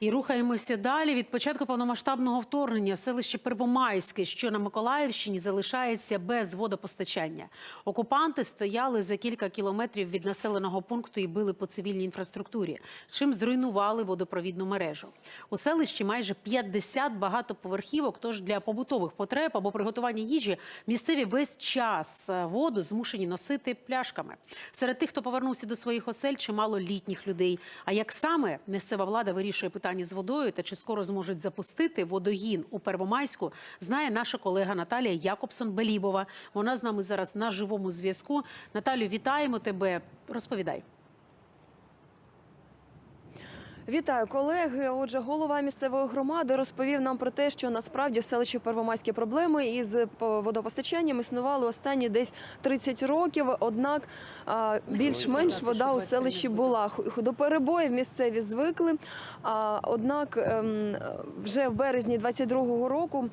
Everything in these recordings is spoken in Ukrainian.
І рухаємося далі. Від початку повномасштабного вторгнення селище Первомайське, що на Миколаївщині, залишається без водопостачання. Окупанти стояли за кілька кілометрів від населеного пункту і били по цивільній інфраструктурі, чим зруйнували водопровідну мережу. У селищі майже 50 багатоповерхівок. Тож для побутових потреб або приготування їжі місцеві весь час е, воду змушені носити пляшками. Серед тих, хто повернувся до своїх осель, чимало літніх людей. А як саме місцева влада вирішує питання з водою та чи скоро зможуть запустити водогін у Первомайську, знає наша колега Наталія Якобсон Белібова. Вона з нами зараз на живому зв'язку. Наталю, вітаємо тебе. Розповідай. Вітаю колеги. Отже, голова місцевої громади розповів нам про те, що насправді в селищі Первомайські проблеми із по- водопостачанням існували останні десь 30 років. Однак більш-менш вода у селищі була. До перебоїв місцеві звикли. Однак ем, вже в березні 22-го року.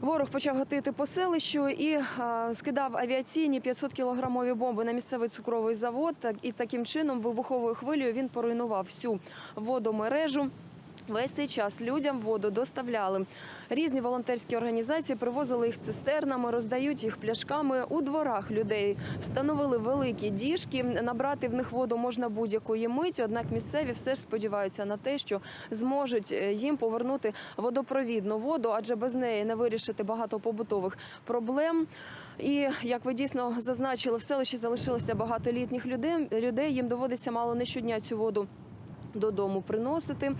Ворог почав гатити по селищу і а, скидав авіаційні 500 кілограмові бомби на місцевий цукровий завод. І таким чином вибуховою хвилею він поруйнував всю водомережу. Весь цей час людям воду доставляли. Різні волонтерські організації привозили їх цистернами, роздають їх пляшками у дворах людей. Встановили великі діжки. Набрати в них воду можна будь-якої миті. Однак місцеві все ж сподіваються на те, що зможуть е, їм повернути водопровідну воду, адже без неї не вирішити багато побутових проблем. І як ви дійсно зазначили, в селищі залишилося багато літніх людей. людей. Їм доводиться мало не щодня цю воду додому приносити.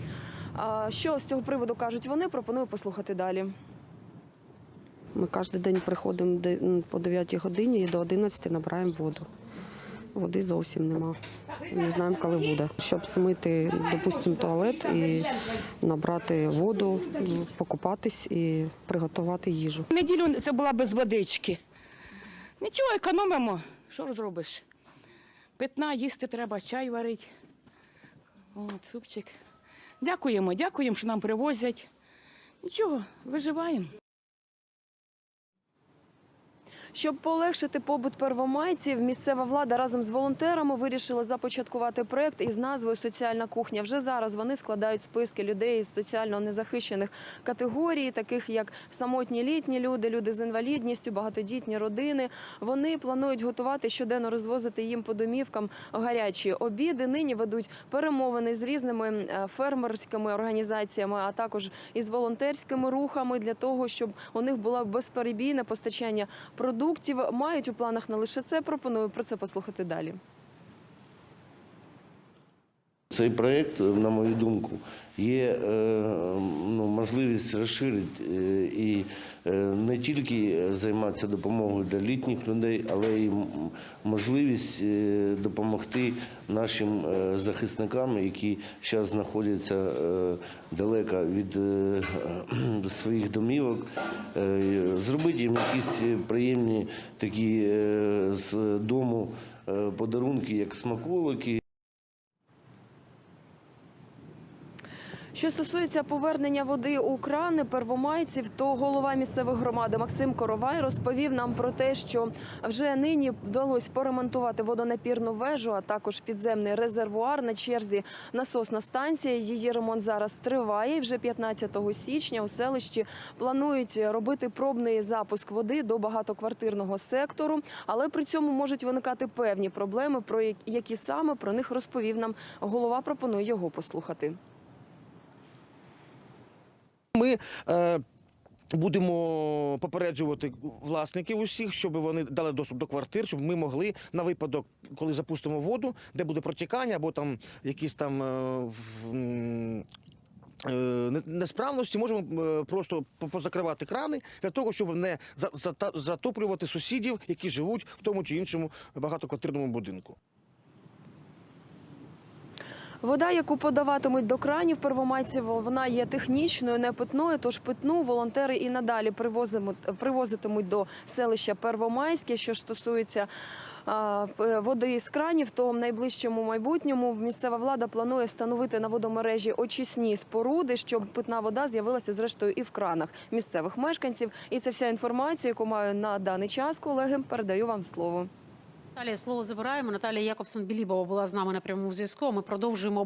А що з цього приводу кажуть вони? Пропоную послухати далі. Ми кожен день приходимо по 9 годині і до 11 набираємо воду. Води зовсім нема. Не знаємо, коли буде. Щоб смити, допустимо, туалет і набрати воду, покупатись і приготувати їжу. Неділю це була без водички. Нічого, економимо. Що ж зробиш? Питна, їсти треба, чай варити. От, супчик. Дякуємо, дякуємо, що нам привозять. Нічого, виживаємо. Щоб полегшити побут первомайців, місцева влада разом з волонтерами вирішила започаткувати проект із назвою Соціальна кухня. Вже зараз вони складають списки людей з соціально незахищених категорій, таких як самотні літні люди, люди з інвалідністю, багатодітні родини. Вони планують готувати щоденно розвозити їм по домівкам гарячі обіди. Нині ведуть перемовини з різними е, фермерськими організаціями, а також із волонтерськими рухами для того, щоб у них було безперебійне постачання продуктів. Мають у планах не лише це. Пропоную про це послухати далі. Цей проєкт, на мою думку, є е, ну, можливість розширити е, і е, не тільки займатися допомогою для літніх людей, але й можливість е, допомогти нашим е, захисникам, які зараз знаходяться е, далеко від е, своїх домівок, е, зробити їм якісь приємні такі е, з дому е, подарунки, як смаколики. Що стосується повернення води у крани первомайців, то голова місцевої громади Максим Коровай розповів нам про те, що вже нині вдалося поремонтувати водонапірну вежу, а також підземний резервуар на черзі насосна станція. Її ремонт зараз триває. Вже 15 січня у селищі планують робити пробний запуск води до багатоквартирного сектору, але при цьому можуть виникати певні проблеми, про які саме про них розповів нам голова. Пропоную його послухати. Ми е, будемо попереджувати власників усіх, щоб вони дали доступ до квартир, щоб ми могли на випадок, коли запустимо воду, де буде протікання або там якісь там. Е, е, не- Несправності можемо просто по- позакривати крани для того, щоб не за- затоплювати сусідів, які живуть в тому чи іншому багатоквартирному будинку. Вода, яку подаватимуть до кранів первомайців, вона є технічною, не питною. Тож питну волонтери і надалі привозитимуть до селища Первомайське. Що стосується води з кранів, то в найближчому майбутньому місцева влада планує встановити на водомережі очисні споруди, щоб питна вода з'явилася зрештою і в кранах місцевих мешканців. І це вся інформація, яку маю на даний час. Колеги, передаю вам слово. Наталія, слово забираємо. Наталія Якобсон Білібова була з нами на прямому зв'язку. Ми продовжуємо обговорення.